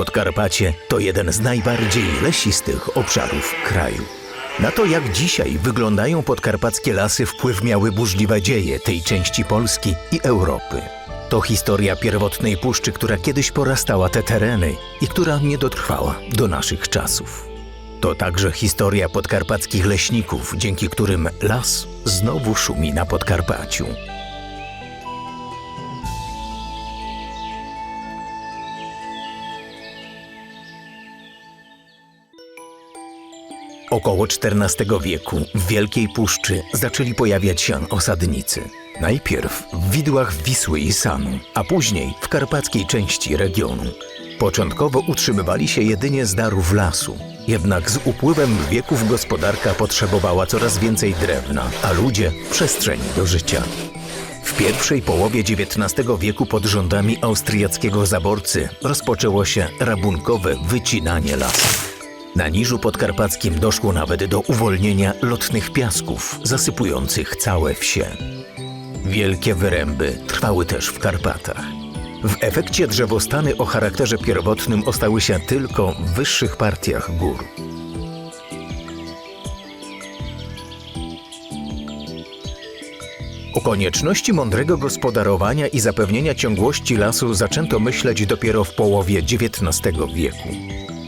Podkarpacie to jeden z najbardziej lesistych obszarów kraju. Na to, jak dzisiaj wyglądają podkarpackie lasy, wpływ miały burzliwe dzieje tej części Polski i Europy. To historia pierwotnej puszczy, która kiedyś porastała te tereny i która nie dotrwała do naszych czasów. To także historia podkarpackich leśników, dzięki którym las znowu szumi na Podkarpaciu. Około XIV wieku w Wielkiej Puszczy zaczęli pojawiać się osadnicy. Najpierw w widłach Wisły i Sanu, a później w karpackiej części regionu. Początkowo utrzymywali się jedynie z darów lasu. Jednak z upływem wieków gospodarka potrzebowała coraz więcej drewna, a ludzie przestrzeni do życia. W pierwszej połowie XIX wieku pod rządami austriackiego zaborcy rozpoczęło się rabunkowe wycinanie lasów. Na Niżu Podkarpackim doszło nawet do uwolnienia lotnych piasków zasypujących całe wsie. Wielkie wyręby trwały też w Karpatach. W efekcie drzewostany o charakterze pierwotnym ostały się tylko w wyższych partiach gór. O konieczności mądrego gospodarowania i zapewnienia ciągłości lasu zaczęto myśleć dopiero w połowie XIX wieku.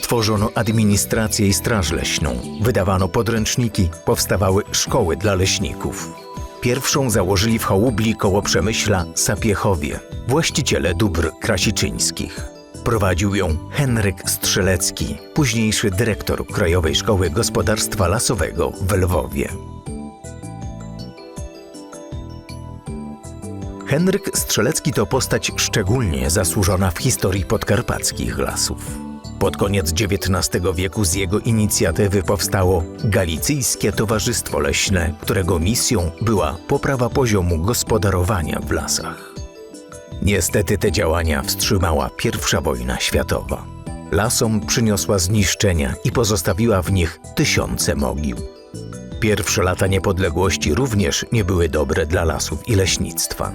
Tworzono administrację i straż leśną, wydawano podręczniki, powstawały szkoły dla leśników. Pierwszą założyli w Hołubli koło Przemyśla Sapiechowie, właściciele dóbr krasiczyńskich. Prowadził ją Henryk Strzelecki, późniejszy dyrektor Krajowej Szkoły Gospodarstwa Lasowego w Lwowie. Henryk Strzelecki to postać szczególnie zasłużona w historii podkarpackich lasów. Pod koniec XIX wieku z jego inicjatywy powstało Galicyjskie Towarzystwo Leśne, którego misją była poprawa poziomu gospodarowania w lasach. Niestety te działania wstrzymała I wojna światowa. Lasom przyniosła zniszczenia i pozostawiła w nich tysiące mogił. Pierwsze lata niepodległości również nie były dobre dla lasów i leśnictwa.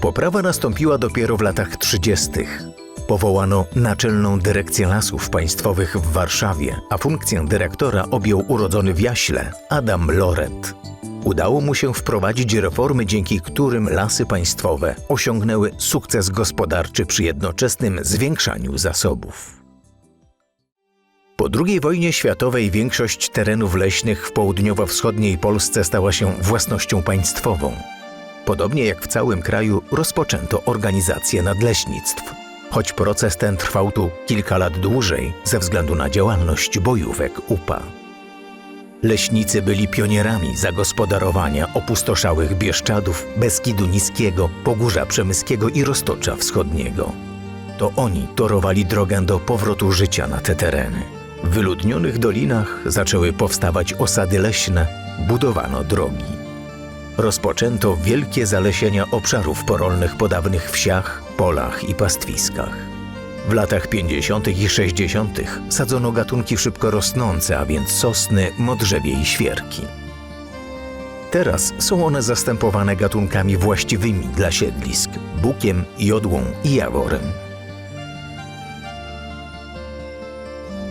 Poprawa nastąpiła dopiero w latach 30. Powołano Naczelną Dyrekcję Lasów Państwowych w Warszawie, a funkcję dyrektora objął urodzony w Jaśle Adam Loret. Udało mu się wprowadzić reformy, dzięki którym lasy państwowe osiągnęły sukces gospodarczy przy jednoczesnym zwiększaniu zasobów. Po II wojnie światowej większość terenów leśnych w południowo-wschodniej Polsce stała się własnością państwową. Podobnie jak w całym kraju rozpoczęto organizację nadleśnictw. Choć proces ten trwał tu kilka lat dłużej ze względu na działalność bojówek UPA. Leśnicy byli pionierami zagospodarowania opustoszałych Bieszczadów, Beskidu Niskiego, Pogórza Przemyskiego i Roztocza Wschodniego. To oni torowali drogę do powrotu życia na te tereny. W wyludnionych dolinach zaczęły powstawać osady leśne, budowano drogi. Rozpoczęto wielkie zalesienia obszarów porolnych po dawnych wsiach, polach i pastwiskach. W latach 50. i 60. sadzono gatunki szybko rosnące, a więc sosny, modrzewie i świerki. Teraz są one zastępowane gatunkami właściwymi dla siedlisk bukiem, jodłą i jaworem.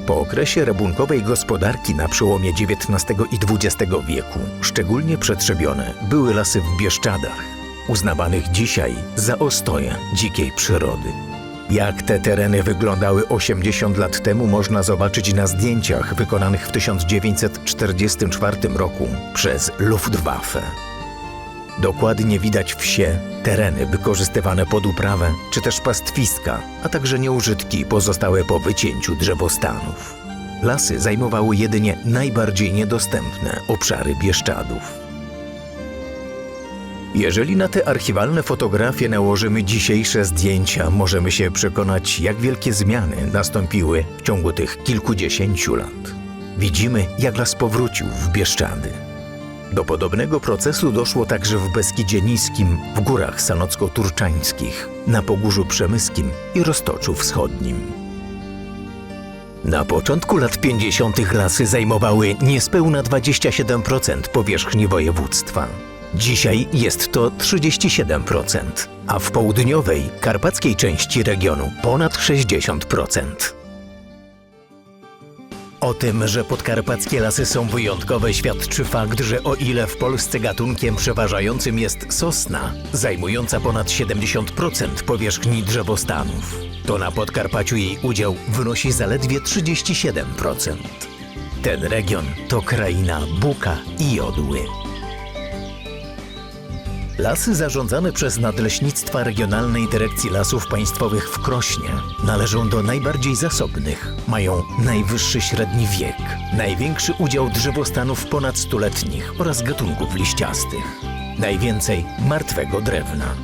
Po okresie rabunkowej gospodarki na przełomie XIX i XX wieku szczególnie przetrzebione były lasy w Bieszczadach, uznawanych dzisiaj za ostoje dzikiej przyrody. Jak te tereny wyglądały 80 lat temu można zobaczyć na zdjęciach wykonanych w 1944 roku przez Luftwaffe. Dokładnie widać wsie, tereny wykorzystywane pod uprawę, czy też pastwiska, a także nieużytki pozostałe po wycięciu drzewostanów. Lasy zajmowały jedynie najbardziej niedostępne obszary Bieszczadów. Jeżeli na te archiwalne fotografie nałożymy dzisiejsze zdjęcia, możemy się przekonać, jak wielkie zmiany nastąpiły w ciągu tych kilkudziesięciu lat. Widzimy, jak las powrócił w Bieszczady. Do podobnego procesu doszło także w Beskidzie Niskim, w górach sanocko-turczańskich, na Pogórzu Przemyskim i Roztoczu Wschodnim. Na początku lat 50. lasy zajmowały niespełna 27% powierzchni województwa. Dzisiaj jest to 37%, a w południowej, karpackiej części regionu ponad 60%. O tym, że podkarpackie lasy są wyjątkowe, świadczy fakt, że o ile w Polsce gatunkiem przeważającym jest sosna, zajmująca ponad 70% powierzchni drzewostanów, to na Podkarpaciu jej udział wynosi zaledwie 37%. Ten region to kraina buka i jodły. Lasy zarządzane przez Nadleśnictwa Regionalnej Dyrekcji Lasów Państwowych w Krośnie należą do najbardziej zasobnych. Mają najwyższy średni wiek, największy udział drzewostanów ponad stuletnich oraz gatunków liściastych. Najwięcej martwego drewna.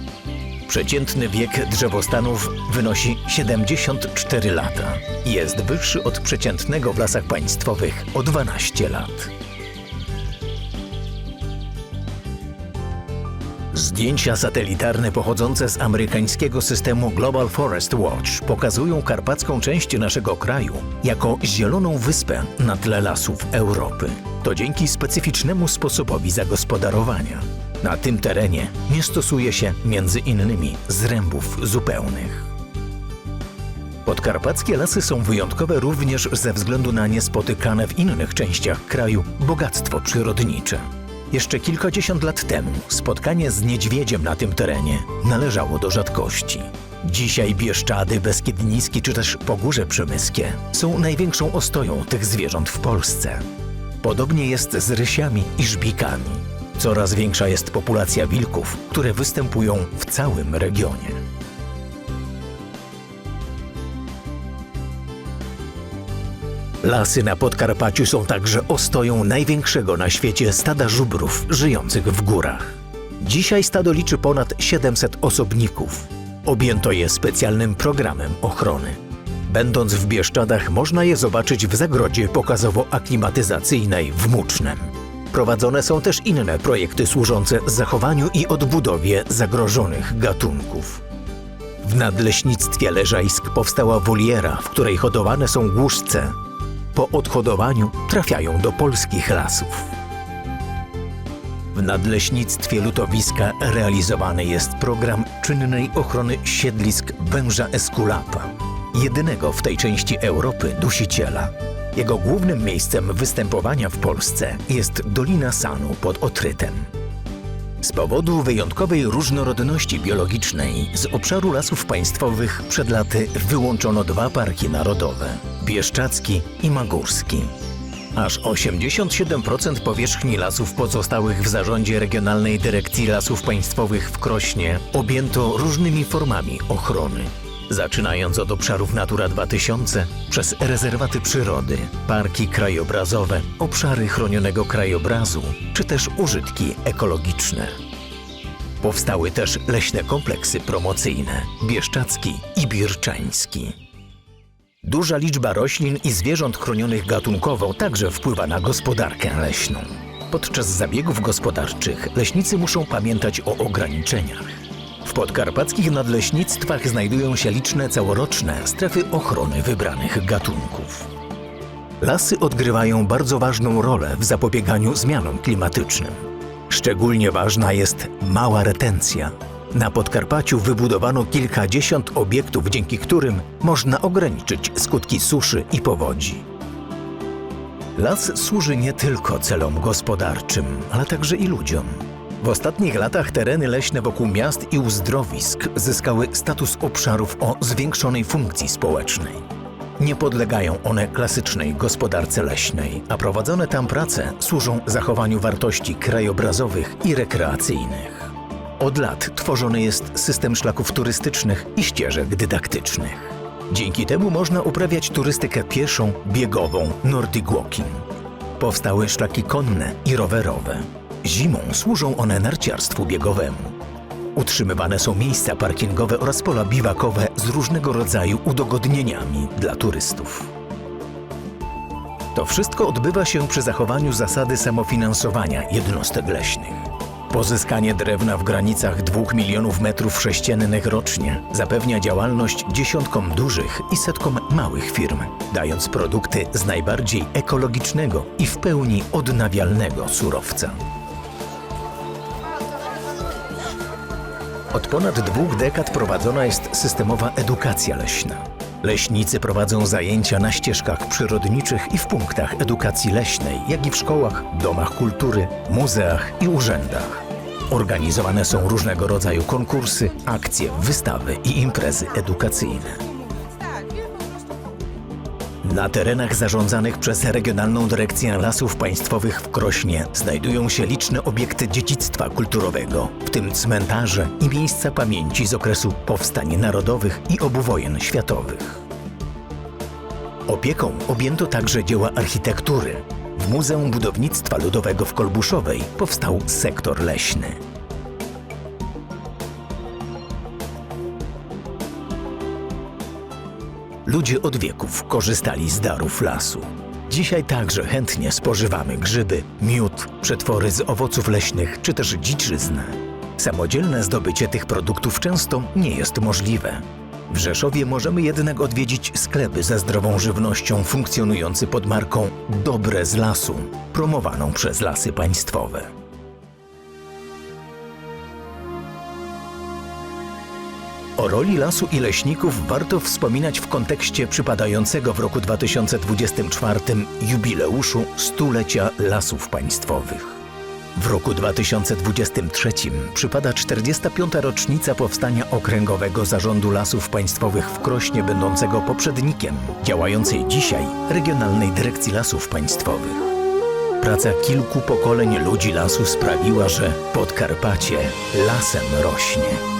Przeciętny wiek drzewostanów wynosi 74 lata. Jest wyższy od przeciętnego w lasach państwowych o 12 lat. Zdjęcia satelitarne pochodzące z amerykańskiego systemu Global Forest Watch pokazują karpacką część naszego kraju jako zieloną wyspę na tle lasów Europy. To dzięki specyficznemu sposobowi zagospodarowania. Na tym terenie nie stosuje się między innymi zrębów zupełnych. Podkarpackie lasy są wyjątkowe również ze względu na niespotykane w innych częściach kraju bogactwo przyrodnicze. Jeszcze kilkadziesiąt lat temu spotkanie z niedźwiedziem na tym terenie należało do rzadkości. Dzisiaj Bieszczady, Beskid Niski czy też Pogórze Przemyskie są największą ostoją tych zwierząt w Polsce. Podobnie jest z rysiami i żbikami. Coraz większa jest populacja wilków, które występują w całym regionie. Lasy na Podkarpaciu są także ostoją największego na świecie stada żubrów żyjących w górach. Dzisiaj stado liczy ponad 700 osobników. Objęto je specjalnym programem ochrony. Będąc w Bieszczadach, można je zobaczyć w zagrodzie pokazowo-aklimatyzacyjnej w Mucznem. Prowadzone są też inne projekty służące zachowaniu i odbudowie zagrożonych gatunków. W Nadleśnictwie Leżajsk powstała woliera, w której hodowane są głuszce. Po odhodowaniu trafiają do polskich lasów. W Nadleśnictwie Lutowiska realizowany jest program czynnej ochrony siedlisk węża eskulapa, jedynego w tej części Europy dusiciela. Jego głównym miejscem występowania w Polsce jest Dolina Sanu pod Otrytem. Z powodu wyjątkowej różnorodności biologicznej z obszaru lasów państwowych przed laty wyłączono dwa parki narodowe Bieszczacki i Magórski. Aż 87% powierzchni lasów pozostałych w zarządzie Regionalnej Dyrekcji Lasów Państwowych w Krośnie objęto różnymi formami ochrony. Zaczynając od obszarów Natura 2000, przez rezerwaty przyrody, parki krajobrazowe, obszary chronionego krajobrazu, czy też użytki ekologiczne. Powstały też leśne kompleksy promocyjne Bieszczacki i Birczański. Duża liczba roślin i zwierząt chronionych gatunkowo także wpływa na gospodarkę leśną. Podczas zabiegów gospodarczych leśnicy muszą pamiętać o ograniczeniach. W podkarpackich nadleśnictwach znajdują się liczne całoroczne strefy ochrony wybranych gatunków. Lasy odgrywają bardzo ważną rolę w zapobieganiu zmianom klimatycznym. Szczególnie ważna jest mała retencja. Na Podkarpaciu wybudowano kilkadziesiąt obiektów, dzięki którym można ograniczyć skutki suszy i powodzi. Las służy nie tylko celom gospodarczym, ale także i ludziom. W ostatnich latach tereny leśne wokół miast i uzdrowisk zyskały status obszarów o zwiększonej funkcji społecznej. Nie podlegają one klasycznej gospodarce leśnej, a prowadzone tam prace służą zachowaniu wartości krajobrazowych i rekreacyjnych. Od lat tworzony jest system szlaków turystycznych i ścieżek dydaktycznych. Dzięki temu można uprawiać turystykę pieszą, biegową, nordic walking. Powstały szlaki konne i rowerowe. Zimą służą one narciarstwu biegowemu. Utrzymywane są miejsca parkingowe oraz pola biwakowe z różnego rodzaju udogodnieniami dla turystów. To wszystko odbywa się przy zachowaniu zasady samofinansowania jednostek leśnych. Pozyskanie drewna w granicach 2 milionów metrów sześciennych rocznie zapewnia działalność dziesiątkom dużych i setkom małych firm, dając produkty z najbardziej ekologicznego i w pełni odnawialnego surowca. Od ponad dwóch dekad prowadzona jest systemowa edukacja leśna. Leśnicy prowadzą zajęcia na ścieżkach przyrodniczych i w punktach edukacji leśnej, jak i w szkołach, domach kultury, muzeach i urzędach. Organizowane są różnego rodzaju konkursy, akcje, wystawy i imprezy edukacyjne. Na terenach zarządzanych przez Regionalną Dyrekcję Lasów Państwowych w Krośnie znajdują się liczne obiekty dziedzictwa kulturowego, w tym cmentarze i miejsca pamięci z okresu powstań narodowych i obu wojen światowych. Opieką objęto także dzieła architektury. W Muzeum Budownictwa Ludowego w Kolbuszowej powstał sektor leśny. Ludzie od wieków korzystali z darów lasu. Dzisiaj także chętnie spożywamy grzyby, miód, przetwory z owoców leśnych czy też dziczyznę. Samodzielne zdobycie tych produktów często nie jest możliwe. W Rzeszowie możemy jednak odwiedzić sklepy ze zdrową żywnością funkcjonujący pod marką Dobre z lasu, promowaną przez lasy państwowe. O roli lasu i leśników warto wspominać w kontekście przypadającego w roku 2024 jubileuszu stulecia lasów państwowych. W roku 2023 przypada 45. rocznica powstania Okręgowego Zarządu Lasów Państwowych w Krośnie, będącego poprzednikiem działającej dzisiaj Regionalnej Dyrekcji Lasów Państwowych. Praca kilku pokoleń ludzi lasu sprawiła, że Podkarpacie lasem rośnie.